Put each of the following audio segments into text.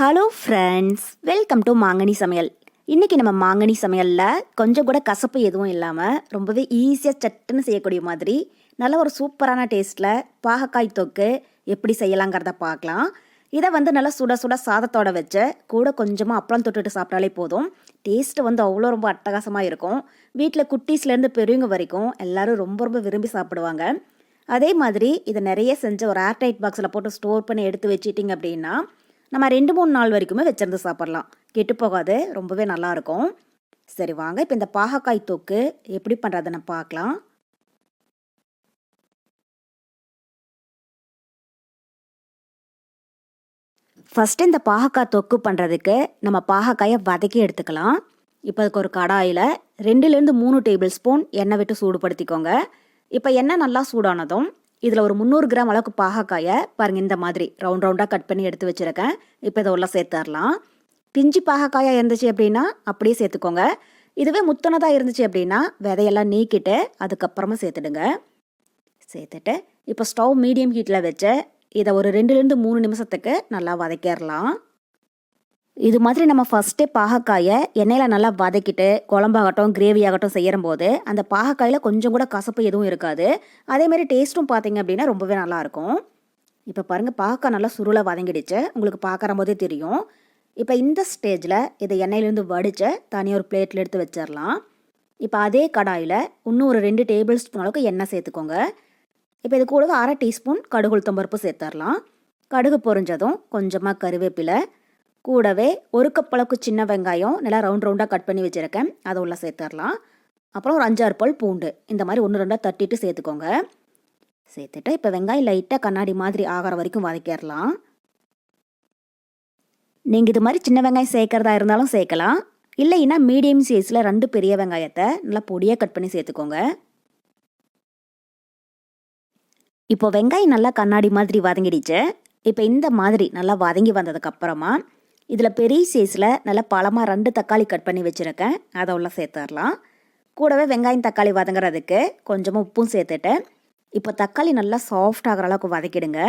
Hello friends welcome to மாங்கனி சமையல் இன்றைக்கி நம்ம மாங்கனி சமையலில் கொஞ்சம் கூட கசப்பு எதுவும் இல்லாமல் ரொம்பவே ஈஸியாக சட்டுன்னு செய்யக்கூடிய மாதிரி நல்ல ஒரு சூப்பரான டேஸ்ட்டில் பாகக்காய் தொக்கு எப்படி செய்யலாங்கிறத பார்க்கலாம். இதை வந்து நல்லா சுட சுட சாதத்தோட வச்சு கூட கொஞ்சமாக அப்பளம் தொட்டுட்டு சாப்பிட்டாலே போதும். டேஸ்ட்டு வந்து அவ்வளோ ரொம்ப அட்டகாசமாக இருக்கும். வீட்டில் குட்டீஸ்லேருந்து பெரியவங்க வரைக்கும் எல்லாரும் ரொம்ப ரொம்ப விரும்பி சாப்பிடுவாங்க. அதே மாதிரி இதை நிறைய செஞ்சு ஒரு ஏர்டைட் பாக்ஸில் போட்டு ஸ்டோர் பண்ணி எடுத்து வச்சிட்டிங்க அப்படின்னா நம்ம ரெண்டு மூணு நாள் வரைக்குமே வச்சிருந்து சாப்பிட்லாம். கெட்டு போகாது ரொம்பவே நல்லாயிருக்கும் சரி வாங்க. இப்போ இந்த பாகக்காய் தொக்கு எப்படி பண்ணுறதுன்னு பார்க்கலாம். ஃபஸ்ட்டு இந்த பாகக்காய் தொக்கு பண்ணுறதுக்கு நம்ம பாகக்காயை வதக்கி எடுத்துக்கலாம். இப்போ அதுக்கு ஒரு கடாயில் ரெண்டுலேருந்து மூணு டேபிள் ஸ்பூன் எண்ணெய் விட்டு சூடுபடுத்திக்கோங்க. இப்போ எண்ணெய் நல்லா சூடானதும் இதில் ஒரு முந்நூறு கிராம் அளவுக்கு பாகக்காயை பாருங்கள் இந்த மாதிரி ரவுண்ட் ரவுண்டாக கட் பண்ணி எடுத்து வச்சுருக்கேன். இப்போ இதை உள்ள சேர்த்துடலாம். பிஞ்சு பாகக்காயாக இருந்துச்சு அப்படின்னா அப்படியே சேர்த்துக்கோங்க. இதுவே முத்தனதாக இருந்துச்சு அப்படின்னா விதையெல்லாம் நீக்கிட்டு அதுக்கப்புறமா சேர்த்துடுங்க. சேர்த்துட்டு இப்போ ஸ்டவ் மீடியம் ஹீட்டில் வச்சு இதை ஒரு ரெண்டுலேருந்து மூணு நிமிஷத்துக்கு நல்லா வதக்கிடலாம். இது மாதிரி நம்ம ஃபஸ்ட்டே பாகக்காயை எண்ணெயில் நல்லா வதக்கிட்டு குழம்பாகட்டும் கிரேவி ஆகட்டும் செய்கிற போது அந்த பாகக்காயில் கொஞ்சம் கூட கசப்பு எதுவும் இருக்காது. அதேமாதிரி டேஸ்ட்டும் பார்த்தீங்க அப்படின்னா ரொம்பவே நல்லாயிருக்கும் இப்போ பாருங்கள் பாகக்காய் நல்லா சுருளை வதங்கிடுச்சு. உங்களுக்கு பார்க்குற போதே தெரியும். இப்போ இந்த ஸ்டேஜில் இதை எண்ணெயிலேருந்து வடித்து தனியாக ஒரு பிளேட்டில் எடுத்து வச்சிடலாம். இப்போ அதே கடாயில் இன்னும் ஒரு ரெண்டு டேபிள் ஸ்பூன் அளவுக்கு எண்ணெய் சேர்த்துக்கோங்க. இப்போ இது கூடவே அரை டீஸ்பூன் கடுகு உளுத்தம்பருப்பு சேர்த்துடலாம் கடுகு பொரிஞ்சதும் கொஞ்சமாக கருவேப்பிலை கூடவே ஒரு கப் அளவுக்கு சின்ன வெங்காயம் நல்லா ரவுண்ட் ரவுண்டாக கட் பண்ணி வச்சுருக்கேன். அதை உள்ள சேர்த்துடலாம். அப்புறம் ஒரு அஞ்சாறு பல் பூண்டு. இந்த மாதிரி ஒன்று ரெண்டாக தட்டிட்டு சேர்த்துக்கோங்க. சேர்த்துட்டு இப்போ வெங்காயம் லைட்டாக கண்ணாடி மாதிரி ஆகிற வரைக்கும் வதக்கிடலாம். நீங்கள் இது மாதிரி சின்ன வெங்காயம் சேர்க்குறதா இருந்தாலும் சேர்க்கலாம். இல்லைன்னா மீடியம் சைஸில் ரெண்டு பெரிய வெங்காயத்தை நல்லா பொடியாக கட் பண்ணி சேர்த்துக்கோங்க. இப்போ வெங்காயம் நல்லா கண்ணாடி மாதிரி வதங்கிடுச்சு. இப்போ இந்த மாதிரி நல்லா வதங்கி வந்ததுக்கப்புறமா இதில் பெரிய சைஸில் நல்லா பழமாக ரெண்டு தக்காளி கட் பண்ணி வச்சுருக்கேன். அதை உள்ள சேர்த்துடலாம். கூடவே வெங்காயம் தக்காளி வதங்குறதுக்கு கொஞ்சமாக உப்பும் சேர்த்துட்டு இப்போ தக்காளி நல்லா சாஃப்ட் ஆகிற அளவுக்கு வதக்கிடுங்க.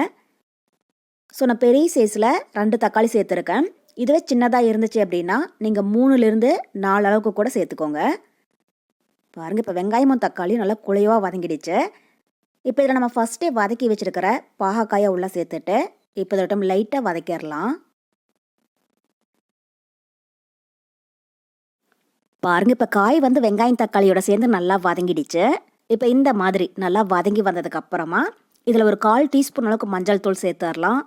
ஸோ நான் பெரிய சைஸில் ரெண்டு தக்காளி சேர்த்துருக்கேன். இதுவே சின்னதாக இருந்துச்சு அப்படின்னா நீங்கள் மூணுலேருந்து நாலு அளவுக்கு கூட சேர்த்துக்கோங்க. பாருங்கள் இப்போ வெங்காயமும் தக்காளியும் நல்லா குழைவாக வதங்கிடுச்சு. இப்போ இதில் நம்ம ஃபஸ்ட்டே வதக்கி வச்சுருக்கிற பாகக்காயை உள்ளே சேர்த்துட்டு இப்போ இதோட்டம் லைட்டாக வதக்கிடலாம். பாருங்க இப்போ காய் வந்து வெங்காயம் தக்காளியோட சேர்ந்து நல்லா வதங்கிடுச்சு. இப்போ இந்த மாதிரி நல்லா வதங்கி வந்ததுக்கு அப்புறமா இதில் ஒரு கால் டீஸ்பூன் அளவுக்கு மஞ்சள் தூள் சேர்த்துடலாம்.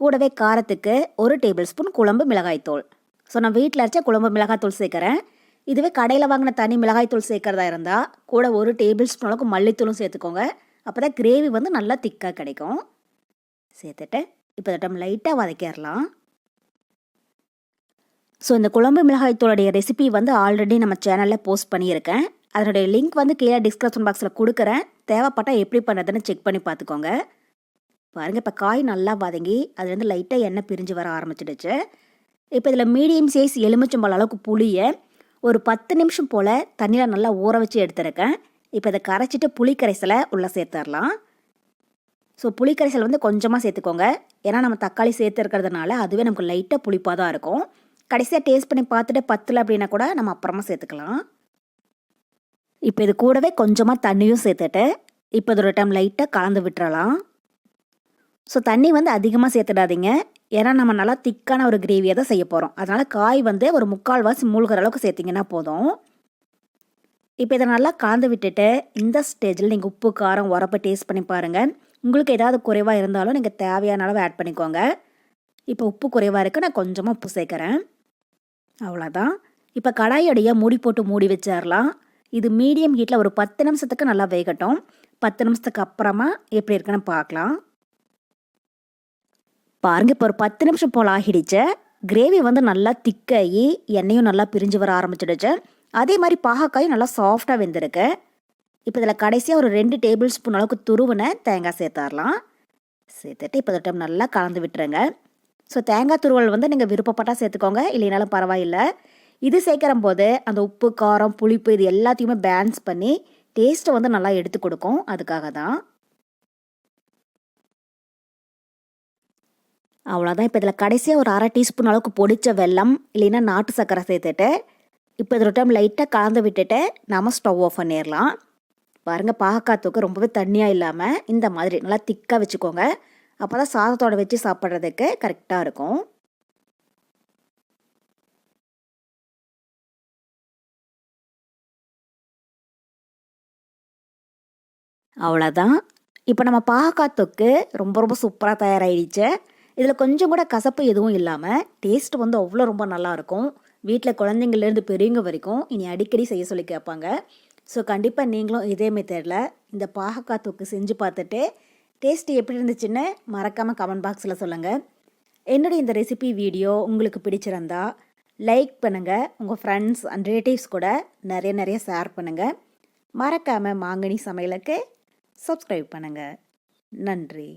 கூடவே காரத்துக்கு ஒரு டேபிள் ஸ்பூன் குழம்பு மிளகாய்த்தூள் ஸோ நான் வீட்டில் அரைச்ச குழம்பு மிளகாய்த்தூள் சேர்க்குறேன். இதுவே கடையில் வாங்கின தனி மிளகாய்த்தூள் சேர்க்குறதா இருந்தால் கூட ஒரு டேபிள் ஸ்பூன் அளவுக்கு மல்லித்தூளும் சேர்த்துக்கோங்க. அப்போ தான் கிரேவி வந்து நல்லா திக்காக கிடைக்கும். சேர்த்துட்டு இப்போ லைட்டாக வதக்கிடலாம். ஸோ இந்த குழம்பு மிளகாய்த்தூளுடைய ரெசிபி வந்து ஆல்ரெடி நம்ம சேனலில் போஸ்ட் பண்ணியிருக்கேன். அதனுடைய லிங்க் வந்து கீழே டிஸ்கிரிப்ஷன் பாக்ஸில் கொடுக்குறேன். தேவைப்பட்டால் எப்படி பண்ணுறதுன்னு செக் பண்ணி பார்த்துக்கோங்க. பாருங்கள் இப்போ காய் நல்லா வதங்கி அதுலேருந்து லைட்டாக எண்ணெய் பிரிஞ்சு வர ஆரம்பிச்சிடுச்சு. இப்போ இதில் மீடியம் சைஸ் எலுமிச்சம்பழம் அளவுக்கு புளியை ஒரு பத்து நிமிஷம் போல் தண்ணியில் நல்லா ஊற வச்சு எடுத்துருக்கேன். இப்போ இதை கரைச்சிட்டு புளி கரைசலை உள்ளே சேர்த்துடலாம். ஸோ புளி கரைசல் வந்து கொஞ்சமாக சேர்த்துக்கோங்க. ஏன்னா நம்ம தக்காளி சேர்த்துருக்கிறதுனால அதுவே நமக்கு லைட்டாக புளிப்பாக தான் இருக்கும். கடைசியாக டேஸ்ட் பண்ணி பார்த்துட்டு பத்தில் அப்படின்னா கூட நம்ம அப்புறமா சேர்த்துக்கலாம். இப்போ இது கூடவே கொஞ்சமாக தண்ணியும் சேர்த்துட்டு இப்போ இது ஒரு டைம் லைட்டாக கலந்து விட்டுறலாம். ஸோ தண்ணி வந்து அதிகமாக சேர்த்துடாதீங்க. ஏன்னா நம்ம நல்லா திக்கான ஒரு கிரேவியை தான் செய்ய போகிறோம் அதனால் காய் வந்து ஒரு முக்கால் வாசி மூழ்கிற அளவுக்கு சேர்த்திங்கன்னா போதும். இப்போ இதை நல்லா கலந்து விட்டுட்டு இந்த ஸ்டேஜில் நீங்கள் உப்பு காரம் உரப்பு டேஸ்ட் பண்ணி பாருங்கள் உங்களுக்கு ஏதாவது குறைவாக இருந்தாலும் நீங்கள் தேவையான அளவு ஆட் பண்ணிக்கோங்க. இப்போ உப்பு குறைவாக இருக்குது நான் கொஞ்சமாக உப்பு சேர்க்குறேன். அவ்வளோதான் இப்போ கடாயோடைய மூடி போட்டு மூடி வச்சிடலாம் இது மீடியம் ஹீட்டில் ஒரு பத்து நிமிஷத்துக்கு நல்லா வேகட்டும். பத்து நிமிஷத்துக்கு அப்புறமா எப்படி இருக்குன்னு பார்க்கலாம். பாருங்கள் இப்போ ஒரு பத்து நிமிஷம் போல் ஆகிடுச்சு. கிரேவி வந்து நல்லா திக்காகி எண்ணெயும் நல்லா பிரிஞ்சு வர ஆரம்பிச்சிடுச்சு. அதே மாதிரி பாகக்காயும் நல்லா சாஃப்டாக வெந்திருக்கு. இப்போ இதில் கடைசியாக ஒரு ரெண்டு டேபிள் ஸ்பூன் அளவுக்கு துருவின தேங்காய் சேர்த்தாரலாம் சேர்த்துட்டு இப்போ டைம் நல்லா கலந்து விட்டுருங்க. ஸோ தேங்காய் துருவல் வந்து நீங்கள் விருப்பப்பட்டால் சேர்த்துக்கோங்க. இல்லைனாலும் பரவாயில்லை. இது சேர்க்குற போது அந்த உப்பு காரம் புளிப்பு இது எல்லாத்தையுமே பேலன்ஸ் பண்ணி டேஸ்ட்டை வந்து நல்லா எடுத்து கொடுக்கும். அதுக்காக தான். அவ்வளோதான் இப்போ இதில் கடைசியாக ஒரு அரை டீஸ்பூன் அளவுக்கு பொடித்த வெல்லம் இல்லைன்னா நாட்டு சர்க்கரை சேர்த்துட்டு இப்போ இதில் டைம் லைட்டாக கலந்து விட்டுட்டு நம்ம ஸ்டவ் ஆஃப் பண்ணிடலாம். பாருங்கள் பாகக்காய் ரொம்பவே தண்ணியாக இல்லாமல் இந்த மாதிரி நல்லா திக்காக வச்சுக்கோங்க. அப்போ தான் சாதத்தோட வச்சு சாப்பிட்றதுக்கு கரெக்டாக இருக்கும். அவ்வளோதான் இப்போ நம்ம பாகக்காய் தொக்கு ரொம்ப ரொம்ப சூப்பராக தயாராகிடுச்சு இதில் கொஞ்சம் கூட கசப்பு எதுவும் இல்லாமல் டேஸ்ட் வந்து அவ்வளோ ரொம்ப நல்லாயிருக்கும் வீட்டில் குழந்தைங்கள்லேருந்து பெரியவங்க வரைக்கும் இனி அடிக்கடி செய்ய சொல்லி கேட்பாங்க. ஸோ கண்டிப்பாக நீங்களும் இதே மெத்தடில் இந்த பாகக்காய் தொக்கு செஞ்சு பார்த்துட்டு டேஸ்ட் எப்படி இருந்துச்சுன்னு மறக்காமல் கமெண்ட் பாக்ஸில் சொல்லுங்கள் என்னுடைய இந்த ரெசிபி வீடியோ உங்களுக்கு பிடிச்சிருந்தா லைக் பண்ணுங்கள் உங்கள் ஃப்ரெண்ட்ஸ் அண்ட் ரிலேட்டிவ்ஸ் கூட நிறைய நிறைய ஷேர் பண்ணுங்கள் மறக்காமல் மாங்கனி சமையலுக்கு சப்ஸ்கிரைப் பண்ணுங்கள் நன்றி.